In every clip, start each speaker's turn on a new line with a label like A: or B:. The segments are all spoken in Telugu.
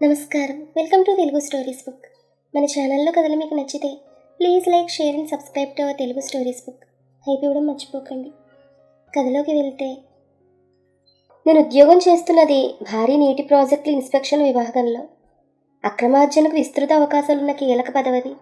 A: నమస్కారం. Welcome to Telugu stories book మన ఛానల్లో కథలు మీకు నచ్చితే please like share and subscribe to our Telugu stories book hype ఇవ్వడం మర్చిపోకండి. కథలోకి వెళ్తే నేను ఉద్యోగం చేస్తున్నది భారీ నీటి ప్రాజెక్టుల ఇన్స్పెక్షన్ విభాగంలో. అక్రమార్జనకు విస్తృత అవకాశాలున్న కీలక పదవది.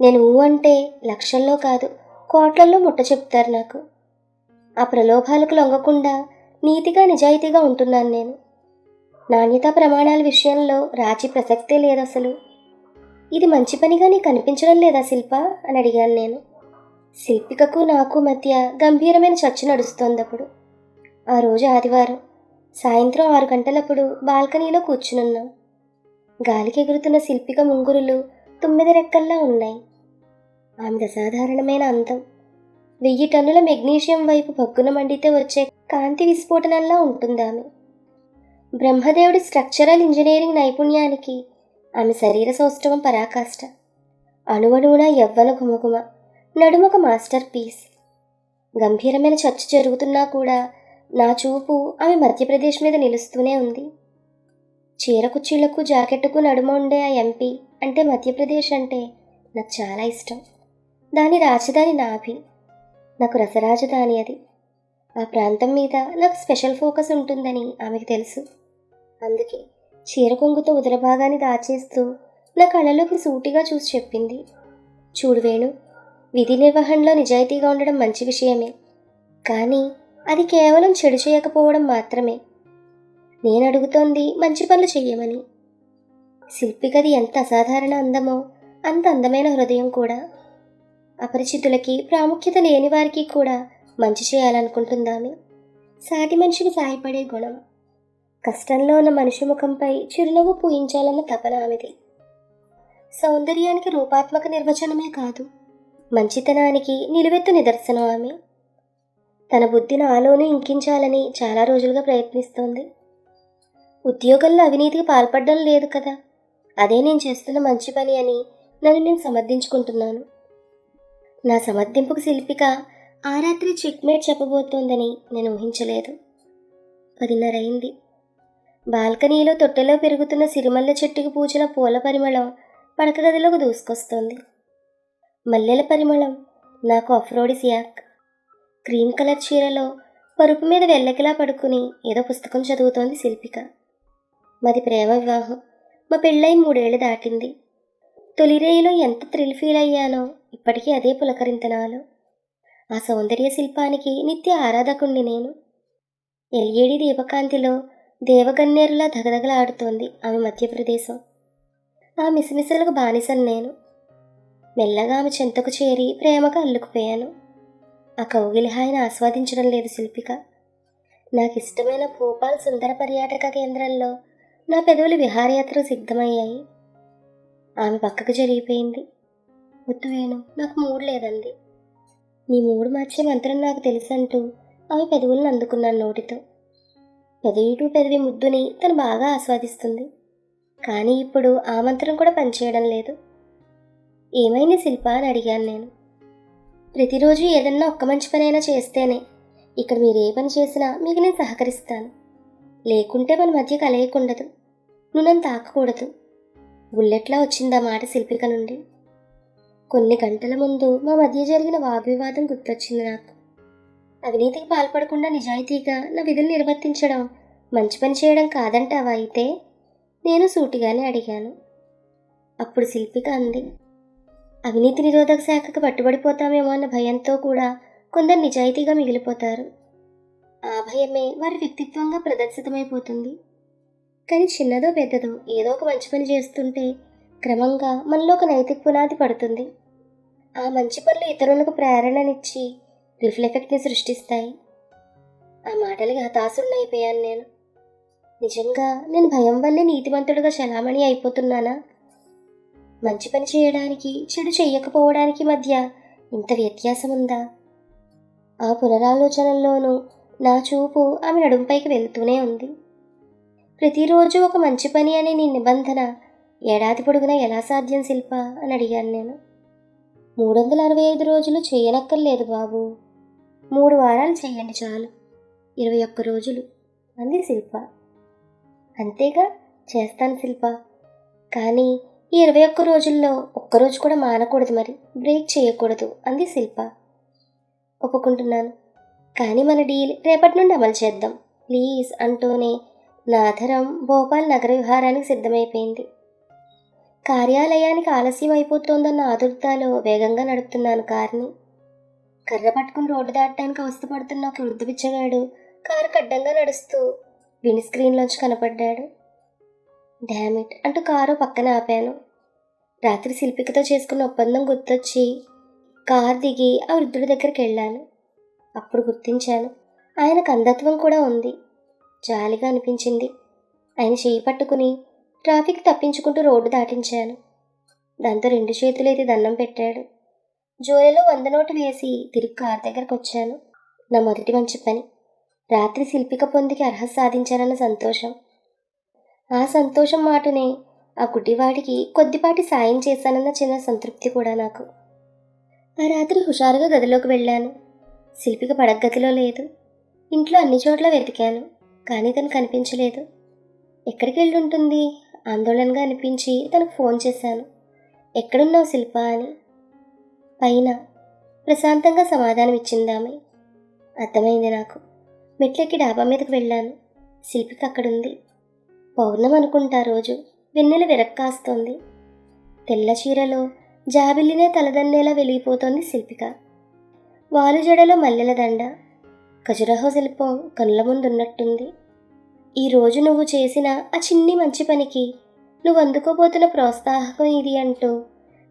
A: నేను ఊ అంటే లక్షల్లో కాదు కోట్లల్లో ముట్ట చెప్తారు నాకు. ఆ ప్రలోభాలకు లొంగకుండా నీతిగా నిజాయితీగా ఉంటున్నాను నేను. నాణ్యతా ప్రమాణాల విషయంలో రాజీ ప్రసక్తే లేదు అసలు. ఇది మంచి పనిగా నీకు కనిపించడం లేదా శిల్ప? అని అడిగాను నేను. శిల్పికకు నాకు మధ్య గంభీరమైన చర్చ నడుస్తోంది అప్పుడు ఆ రోజు ఆదివారం. సాయంత్రం ఆరు గంటలప్పుడు బాల్కనీలో కూర్చునున్నాం. గాలికి ఎగురుతున్న శిల్పిక ముంగురులు తొమ్మిది రెక్కల్లా ఉన్నాయి. ఆమె అసాధారణమైన అందం. వెయ్యి టన్నుల మెగ్నీషియం వైపు పగ్గున మండితే వచ్చే కాంతి విస్ఫోటనల్లా ఉంటుంది ఆమె బ్రహ్మదేవుడి స్ట్రక్చరల్ ఇంజనీరింగ్ నైపుణ్యానికి ఆమె శరీర సౌష్ఠవం పరాకాష్ట. అణువణువున ఎవ్వల గుమగుమ నడుమొక మాస్టర్ పీస్. గంభీరమైన చర్చ జరుగుతున్నా కూడా నా చూపు ఆమె మధ్యప్రదేశ్ మీద నిలుస్తూనే ఉంది. చీర కుర్చీలకు జాకెట్కు నడుమ ఉండే ఆ ఎంపీ అంటే మధ్యప్రదేశ్ అంటే నాకు చాలా ఇష్టం. దాని రాజధాని నాభి. నాకు రసరాజధాని అది. ఆ ప్రాంతం మీద నాకు స్పెషల్ ఫోకస్ ఉంటుందని ఆమెకు తెలుసు. అందుకే చీర కొంగుతో ఉదర భాగాన్ని దాచేస్తూ నా కళ్ళలోకి సూటిగా చూసి చెప్పింది. చూడు వేణు విధి నిర్వహణలో నిజాయితీగా ఉండడం మంచి విషయమే. కానీ అది కేవలం చెడు చేయకపోవడం మాత్రమే. నేను అడుగుతోంది మంచి పనులు చెయ్యమని. శిల్పికది ఎంత అసాధారణ అందమో అంత అందమైన హృదయం కూడా. అపరిచితులకి ప్రాముఖ్యత లేని వారికి కూడా మంచి చేయాలనుకుంటుందామె. సాటి మనిషికి సహాయపడే గుణం. కష్టంలో ఉన్న మనిషి ముఖంపై చిరునవ్వు పూయించాలన్న తపన ఆమెది. సౌందర్యానికి రూపాత్మక నిర్వచనమే కాదు మంచితనానికి నిలువెత్తు నిదర్శనం ఆమె. తన బుద్ధిని ఆలోను ఇంకించాలని చాలా రోజులుగా ప్రయత్నిస్తోంది. ఉద్యోగంలో అవినీతికి పాల్పడడం లేదు కదా అదే నేను చేస్తున్న మంచి పని అని నన్ను నేను సమర్థించుకుంటున్నాను. నా సమర్థింపుకు శిల్పిక ఆ రాత్రి చెక్మేట్ చెప్పబోతోందని నేను ఊహించలేదు. పదిన్నర అయింది. బాల్కనీలో తొట్టెలో పెరుగుతున్న సిరిమల్లె చెట్టుకు పూచిన పూల పరిమళం పడక గదిలోకి దూసుకొస్తుంది. మల్లెల పరిమళం నాకు అఫ్రోడిసియాక్ క్రీమ్ కలర్ చీరలో పరుపు మీద వెళ్ళకిలా పడుకుని ఏదో పుస్తకం చదువుతోంది శిల్పిక. మాది ప్రేమ వివాహం. మా పెళ్ళై మూడేళ్ళు దాటింది. తొలిరేయిలో ఎంత థ్రిల్ ఫీల్ అయ్యానో ఇప్పటికీ అదే పులకరింతనాలు. ఆ సౌందర్య శిల్పానికి నిత్య ఆరాధకుణ్ణి నేను. ఎల్ఈడి దీపకాంతిలో దేవగన్నేరులా దగదగలాడుతోంది ఆమె మధ్యప్రదేశం. ఆ మిసమిసలకు బానిసను నేను. మెల్లగా ఆమె చెంతకు చేరి ప్రేమగా అల్లుకుపోయాను. ఆ కౌగిలి హాయిని ఆస్వాదించడం లేదు శిల్పిక. నాకు ఇష్టమైన భోపాల్ సుందర పర్యాటక కేంద్రంలో నా పెదవులు విహారయాత్ర సిద్ధమయ్యాయి. ఆమె పక్కకు జరిగిపోయింది. వద్దు వేణు నాకు మూడు లేదంది. నీ మూడు మార్చే మంత్రం నాకు తెలుసంటూ ఆమె పెదవులను అందుకున్నాను నోటితో. పెదవిటు పెదవి ముద్దుని తను బాగా ఆస్వాదిస్తుంది. కానీ ఇప్పుడు ఆ మంత్రం కూడా పనిచేయడం లేదు. ఏమైంది శిల్ప అని అడిగాను నేను. ప్రతిరోజు ఏదన్నా ఒక్క మంచి పనైనా చేస్తేనే ఇక్కడ మీరు ఏ పని చేసినా మీకు నేను సహకరిస్తాను. లేకుంటే మన మధ్య కలయకుండదు. నువ్వు నన్ను తాకకూడదు బుల్లెట్లా వచ్చిందా మాట శిల్పిక నుండి. కొన్ని గంటల ముందు మా మధ్య జరిగిన వాగ్వివాదం గుర్తొచ్చింది నాకు. అవినీతికి పాల్పడకుండా నిజాయితీగా నా విధులు నిర్వర్తించడం మంచి పని చేయడం కాదంటావా అయితే? నేను సూటిగానే అడిగాను. అప్పుడు శిల్పిక అంది అవినీతి నిరోధక శాఖకు పట్టుబడిపోతామేమో అన్న భయంతో కూడా కొందరు నిజాయితీగా మిగిలిపోతారు. ఆ భయమే వారి వ్యక్తిత్వంగా ప్రదర్శితమైపోతుంది. కానీ చిన్నదో పెద్దదో ఏదో ఒక మంచి పని చేస్తుంటే క్రమంగా మనలో ఒక నైతిక పునాది పడుతుంది. ఆ మంచి పనులు ఇతరులకు ప్రేరణనిచ్చి రిఫిల్ ఎఫెక్ట్ని సృష్టిస్తాయి. ఆ మాటలకి హతాశున్నైపోయాను నేను. నిజంగా నేను భయం వల్లే నీతిమంతుడిగా చలామణి అయిపోతున్నానా? మంచి పని చేయడానికి చెడు చెయ్యకపోవడానికి మధ్య ఇంత వ్యత్యాసం ఉందా? ఆ పునరాలోచనల్లోనూ నా చూపు ఆమె నడుంపైకి వెళ్తూనే ఉంది. ప్రతిరోజు ఒక మంచి పని అనే నీ నిబంధన ఏడాది పొడుగునా ఎలా సాధ్యం శిల్ప? అని అడిగాను నేను. మూడు వందల అరవై ఐదు రోజులు చేయనక్కర్లేదు బాబు. మూడు వారాలు చేయండి చాలు. ఇరవై ఒక్క రోజులు. అంది శిల్ప. అంతేగా చేస్తాను శిల్ప. కానీ ఈ ఇరవై ఒక్క రోజుల్లో ఒక్కరోజు కూడా మానకూడదు మరి. బ్రేక్ చేయకూడదు అంది శిల్ప. ఒప్పుకుంటున్నాను. కానీ మన డీల్ రేపటి నుండి అమలు చేద్దాం. ప్లీజ్ అంటూనే నాథరం భోపాల్ నగర విహారానికి సిద్ధమైపోయింది. కార్యాలయానికి ఆలస్యం అయిపోతోందన్న ఆదుర్తాలో వేగంగా నడుపుతున్నాను కార్ని. కర్ర పట్టుకుని రోడ్డు దాటడానికి అవస్థపడుతున్న ఒక వృద్ధ పిచ్చగాడు కారు కడ్డంగా నడుస్తూ విండ్ స్క్రీన్లోంచి కనపడ్డాడు. డామిట్ అంటూ కారు పక్కన ఆపాను. రాత్రి శిల్పికతో చేసుకున్న ఒప్పందం గుర్తొచ్చి కారు దిగి ఆ వృద్ధుడి దగ్గరికి వెళ్ళాను. అప్పుడు గుర్తించాను. ఆయన కందత్వం కూడా ఉంది. జాలిగా అనిపించింది. ఆయన చేయి పట్టుకుని ట్రాఫిక్ తప్పించుకుంటూ రోడ్డు దాటించాను. దాంతో రెండు చేతులైతే దండం పెట్టాడు. జోలిలో వంద నోటు వేసి తిరిగి కార్ దగ్గరకు వచ్చాను. నా మొదటి మంచి పని. రాత్రి శిల్పిక పొందికి అర్హత సాధించానన్న సంతోషం. ఆ సంతోషం మాటనే ఆ గుడ్డివాడికి కొద్దిపాటి సాయం చేశానన్న చిన్న సంతృప్తి కూడా నాకు. ఆ రాత్రి హుషారుగా గదిలోకి వెళ్ళాను. శిల్పిక పడగదిలో లేదు. ఇంట్లో అన్ని చోట్ల వెతికాను కానీ తను కనిపించలేదు. ఎక్కడికి వెళ్ళి ఉంటుంది ఆందోళనగా అనిపించి తనకు ఫోన్ చేశాను. ఎక్కడున్నావు శిల్ప అని పైన ప్రశాంతంగా సమాధానం ఇచ్చిందామె. అర్థమైంది నాకు. మెట్లెక్కి డాబా మీదకు వెళ్ళాను. శిల్పిక అక్కడుంది. పౌర్ణం అనుకుంటా రోజు వెన్నెల విరక్కాస్తోంది తెల్ల చీరలో జాబిల్లినే తలదన్నేలా వెలిగిపోతోంది శిల్పిక. వాలు జడలో మల్లెల దండ. ఖజురహో శిల్పం కనుల ముందున్నట్టుంది. ఈరోజు నువ్వు చేసిన ఆ చిన్ని మంచి పనికి నువ్వు అందుకోబోతున్న ప్రోత్సాహకం ఇది అంటూ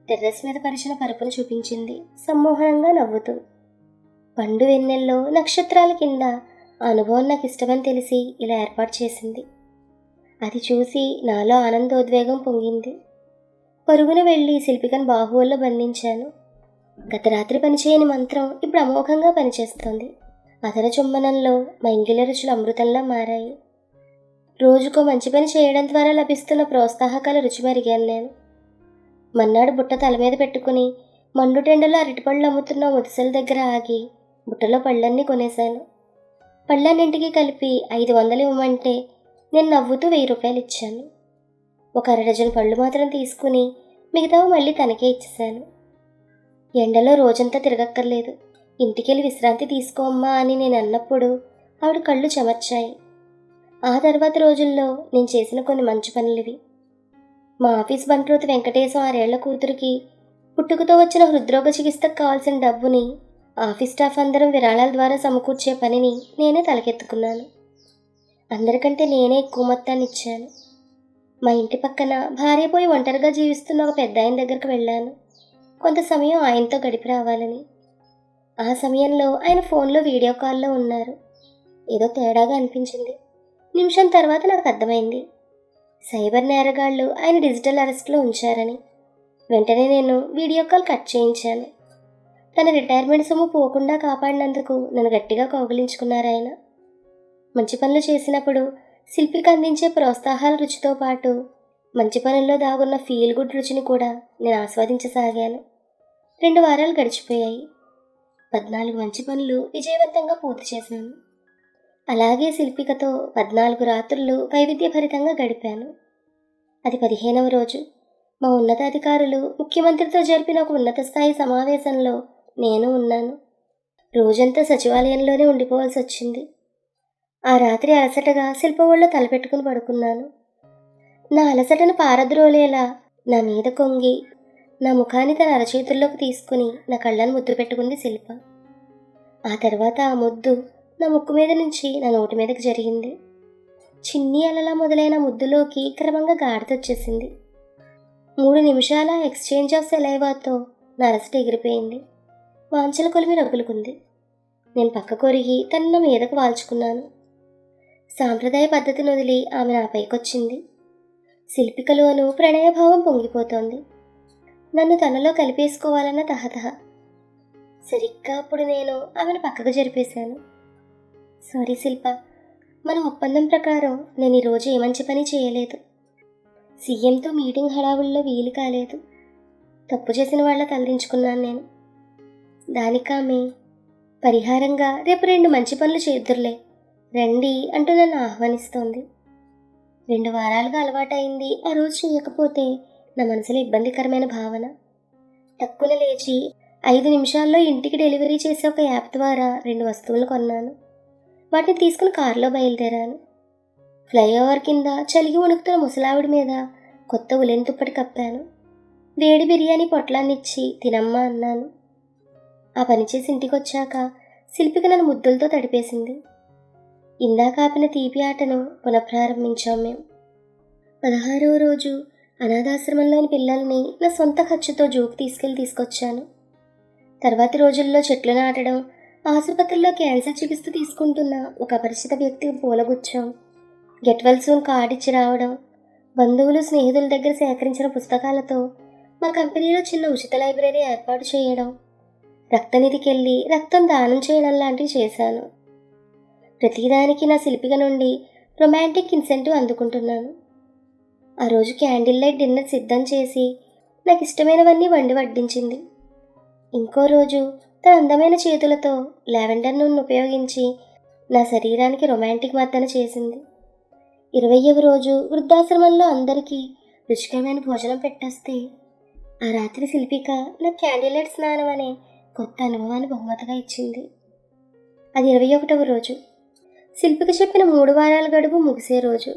A: టెర్రస్ మీద పరిచిన పరుపును చూపించింది. సమ్మోహనంగా నవ్వుతూ. పండు వెన్నెల్లో నక్షత్రాల కింద ఆ అనుభవం నాకు ఇష్టమని తెలిసి ఇలా ఏర్పాటు చేసింది. అది చూసి నాలో ఆనందోద్వేగం పొంగింది. పరుగున వెళ్ళి శిల్పికను బాహువుల్లో బంధించాను. గత రాత్రి పనిచేయని మంత్రం ఇప్పుడు అమోఘంగా పనిచేస్తోంది. అతని చుమ్మనంలో మైంగిల రుచులు అమృతంలా మారాయి. రోజుకో మంచి పని చేయడం ద్వారా లభిస్తున్న ప్రోత్సాహకాల రుచి మరిగాను నేను. మన్నాడు బుట్ట తల మీద పెట్టుకుని మండుటెండలో అరటిపళ్ళు అమ్ముతున్న ముదిసల దగ్గర ఆగి బుట్టలో పళ్ళన్నీ కొనేశాను. పళ్ళన్నింటికి కలిపి ఐదు వందలు ఇవ్వమంటే నేను నవ్వుతూ వెయ్యి రూపాయలు ఇచ్చాను. ఒక అర డజన్ పళ్ళు మాత్రం తీసుకుని మిగతావి మళ్ళీ తనకే ఇచ్చేశాను. ఎండలో రోజంతా తిరగక్కర్లేదు. ఇంటికెళ్ళి విశ్రాంతి తీసుకోమ్మా అని నేను అన్నప్పుడు ఆవిడ కళ్ళు చెమర్చాయి. ఆ తర్వాత రోజుల్లో నేను చేసిన కొన్ని మంచి పనులు ఇవి మా ఆఫీస్ బంట్రోతి వెంకటేశం ఆరేళ్ళ కూతురికి పుట్టుకతో వచ్చిన హృద్రోగ చికిత్సకు కావాల్సిన డబ్బుని ఆఫీస్ స్టాఫ్ అందరం విరాళాల ద్వారా సమకూర్చే పనిని నేనే తలకెత్తుకున్నాను. అందరికంటే నేనే ఎక్కువ మొత్తాన్ని ఇచ్చాను. మా ఇంటి పక్కన భార్య పోయి ఒంటరిగా జీవిస్తున్న ఒక పెద్ద ఆయన దగ్గరికి వెళ్ళాను. కొంత సమయం ఆయనతో గడిపి రావాలని. ఆ సమయంలో ఆయన ఫోన్లో వీడియో కాల్లో ఉన్నారు. ఏదో తేడాగా అనిపించింది. నిమిషం తర్వాత నాకు అర్థమైంది. సైబర్ నేరగాళ్ళు ఆయన డిజిటల్ అరెస్ట్లో ఉంచారని. వెంటనే నేను వీడియో కాల్ కట్ చేయించాను. తన రిటైర్మెంట్ సొమ్ము పోకుండా కాపాడినందుకు నన్ను గట్టిగా కౌగిలించుకున్నారు ఆయన. మంచి పనులు చేసినప్పుడు శిల్పికి అందించే ప్రోత్సాహాల రుచితో పాటు మంచి పనుల్లో దాగున్న ఫీల్ గుడ్ రుచిని కూడా నేను ఆస్వాదించసాగాను. రెండు వారాలు గడిచిపోయాయి. పద్నాలుగు మంచి పనులు విజయవంతంగా పూర్తి చేశాను. అలాగే శిల్పికతో పద్నాలుగు రాత్రులు వైవిధ్యభరితంగా గడిపాను. అది పదిహేనవ రోజు. మా ఉన్నతాధికారులు ముఖ్యమంత్రితో జరిపిన ఒక ఉన్నత స్థాయి సమావేశంలో నేను ఉన్నాను. రోజంతా సచివాలయంలోనే ఉండిపోవాల్సి వచ్చింది. ఆ రాత్రి అలసటగా శిల్పవుల్లో తలపెట్టుకుని పడుకున్నాను. నా అలసటను పారద్రోలేలా నా మీద కొంగి నా ముఖాన్ని తన అరచేతుల్లోకి తీసుకుని నా కళ్ళను ముద్దు పెట్టుకుంది శిల్ప. ఆ తర్వాత ఆ ముద్దు నా ముక్కు మీద నుంచి నా నోటి మీదకి జరిగింది. చిన్ని అలలా మొదలైన ముద్దులోకి క్రమంగా గాడితొచ్చేసింది మూడు నిమిషాల ఎక్స్చేంజ్ ఆఫ్ సెలైవాతో నా అలసట ఎగిరిపోయింది. వాంచల కొలిమి రగులుకుంది. నేను పక్క కొరిగి తన నా మీదకు వాల్చుకున్నాను. సాంప్రదాయ పద్ధతిని వదిలి ఆమె నా పైకొచ్చింది. శిల్పికలోను ప్రణయభావం పొంగిపోతోంది. నన్ను తనలో కలిపేసుకోవాలన్న తహతహ. సరిగ్గా అప్పుడు నేను ఆమెను పక్కకు జరిపేశాను. సారీ శిల్ప. మన ఒప్పందం ప్రకారం నేను ఈరోజు ఏ మంచి పని చేయలేదు. సీఎంతో మీటింగ్ హడావుల్లో వీలు కాలేదు. తప్పు చేసిన వాళ్ళ తలదించుకున్నాను నేను. దానికి ఆమె పరిహారంగా రేపు రెండు మంచి పనులు చేద్దురులే రండి అంటూ నన్ను ఆహ్వానిస్తోంది. రెండు వారాలుగా అలవాటైంది. ఆ రోజు చేయకపోతే నా మనసులో ఇబ్బందికరమైన భావన. టక్కున లేచి ఐదు నిమిషాల్లో ఇంటికి డెలివరీ చేసే ఒక యాప్ ద్వారా రెండు వస్తువులు కొన్నాను. వాటిని తీసుకుని కారులో బయలుదేరాను. ఫ్లైఓవర్ కింద చలిగి వణుకుతున్న ముసలావిడి మీద కొత్త ఉలెన్ తుప్పటి కప్పాను. వేడి బిర్యానీ పొట్లాన్నిచ్చి తినమ్మా అన్నాను. ఆ పని చేసి ఇంటికి వచ్చాక శిల్పిక నన్ను ముద్దులతో తడిపేసింది. ఇందాక ఆపిన తీపి ఆటను పునఃప్రారంభించాం మేము పదహారవ రోజు అనాథాశ్రమంలోని పిల్లల్ని నా సొంత ఖర్చుతో జూకు తీసుకెళ్ళి తీసుకొచ్చాను. తర్వాతి రోజుల్లో చెట్లు నాటడం ఆసుపత్రిలో క్యాన్సర్ చికిత్స తీసుకుంటున్న ఒక అపరిచిత వ్యక్తి పూలగుచ్చం. గెట్ వెల్ సూన్ కార్డ్ ఇచ్చి రావడం బంధువులు స్నేహితుల దగ్గర సేకరించిన పుస్తకాలతో మా కంపెనీలో చిన్న ఉచిత లైబ్రరీ ఏర్పాటు చేయడం రక్తనిధికి వెళ్ళి రక్తం దానం చేయడం లాంటివి చేశాను. ప్రతిదానికి నా శిల్పిక నుండి రొమాంటిక్ ఇన్సెంటివ్ అందుకుంటున్నాను. ఆ రోజు క్యాండిల్ లైట్ డిన్నర్ సిద్ధం చేసి నాకు ఇష్టమైనవన్నీ వండి వడ్డించింది. ఇంకో రోజు తన అందమైన చేతులతో లావెండర్ నూనె ఉపయోగించి నా శరీరానికి రొమాంటిక్ మద్దన చేసింది. ఇరవయవ రోజు వృద్ధాశ్రమంలో అందరికీ రుచికరమైన భోజనం పెట్టేస్తే ఆ రాత్రి శిల్పిక నా క్యాండిలైట్ స్నానం అనే కొత్త అనుభవాన్ని బహుమతిగా ఇచ్చింది. అది ఇరవై ఒకటవ రోజు. శిల్పిక చెప్పిన మూడు వారాల గడువు ముగిసే రోజు.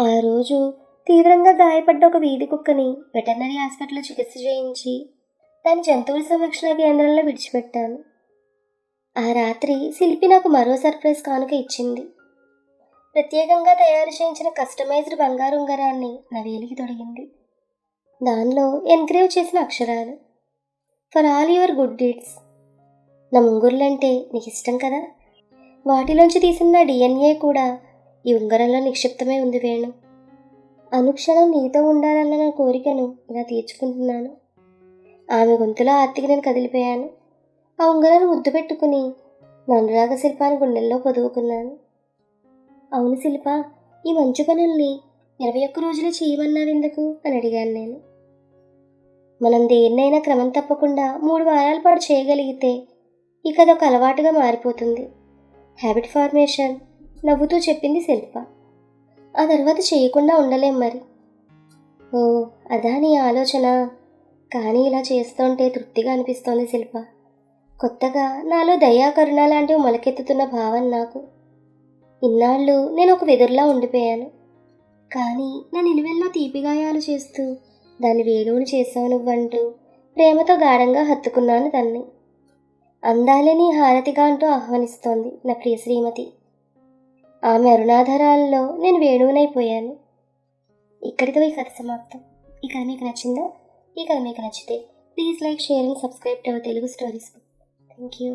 A: ఆ రోజు తీవ్రంగా గాయపడ్డ ఒక వీధి కుక్కని వెటర్నరీ హాస్పిటల్లో చికిత్స చేయించి దాని జంతువుల సంరక్షణ కేంద్రంలో విడిచిపెట్టాను. ఆ రాత్రి శిల్పి నాకు మరో సర్ప్రైజ్ కానుక ఇచ్చింది. ప్రత్యేకంగా తయారు చేయించిన కస్టమైజ్డ్ బంగారు ఉంగరాన్ని నా వేలికి తొడిగింది. దానిలో ఎన్క్రేవ్ చేసిన అక్షరాలు. For all your good deeds. నా ముంగురులంటే నీకు ఇష్టం కదా? వాటిలోంచి తీసిన నా డిఎన్ఏ కూడా ఈ ఉంగరంలో నిక్షిప్తమై ఉంది వేణు. అనుక్షణం నీతో ఉండాలన్న నా కోరికను ఇలా తీర్చుకుంటున్నాను. ఆమె గొంతులో ఆర్తికి నేను కదిలిపోయాను. ఆ ఉంగరాన్ని ముద్దు పెట్టుకుని మనురాగ శిల్పాన్ని గుండెల్లో పొదువుకున్నాను అవును శిల్ప ఈ మంచు పనుల్ని ఇరవై ఒక్క రోజులే చేయమన్నావెందుకు అని అడిగాను నేను. మనం దేన్నైనా క్రమం తప్పకుండా మూడు వారాల పాటు చేయగలిగితే ఇక అదొక అలవాటుగా మారిపోతుంది. హ్యాబిట్ ఫార్మేషన్ నవ్వుతూ చెప్పింది శిల్ప. ఆ తర్వాత చేయకుండా ఉండలేం మరి. ఓ అదా నీ ఆలోచన? కానీ ఇలా చేస్తుంటే తృప్తిగా అనిపిస్తోంది శిల్ప. కొత్తగా నాలో దయా కరుణ లాంటివి మొలకెత్తుతున్న భావన నాకు. ఇన్నాళ్ళు నేను ఒక వెదురులా ఉండిపోయాను. కానీ నా నిలువెల్లో తీపిగాయాలు చేస్తూ దాన్ని వేణువుని చేసావు నువ్వంటూ ప్రేమతో గాఢంగా హత్తుకున్నాను దాన్ని అందాలే నీ హారతిగా అంటూ ఆహ్వానిస్తోంది నా ప్రియ శ్రీమతి. ఆమె అరుణాధరాలలో నేను వేణువునైపోయాను. ఇక్కడితో ఈ కథ సమాప్తం. ఈ కథ మీకు నచ్చిందా? ఈ కథ మీకు నచ్చితే please like share and subscribe to our Telugu stories. Thank you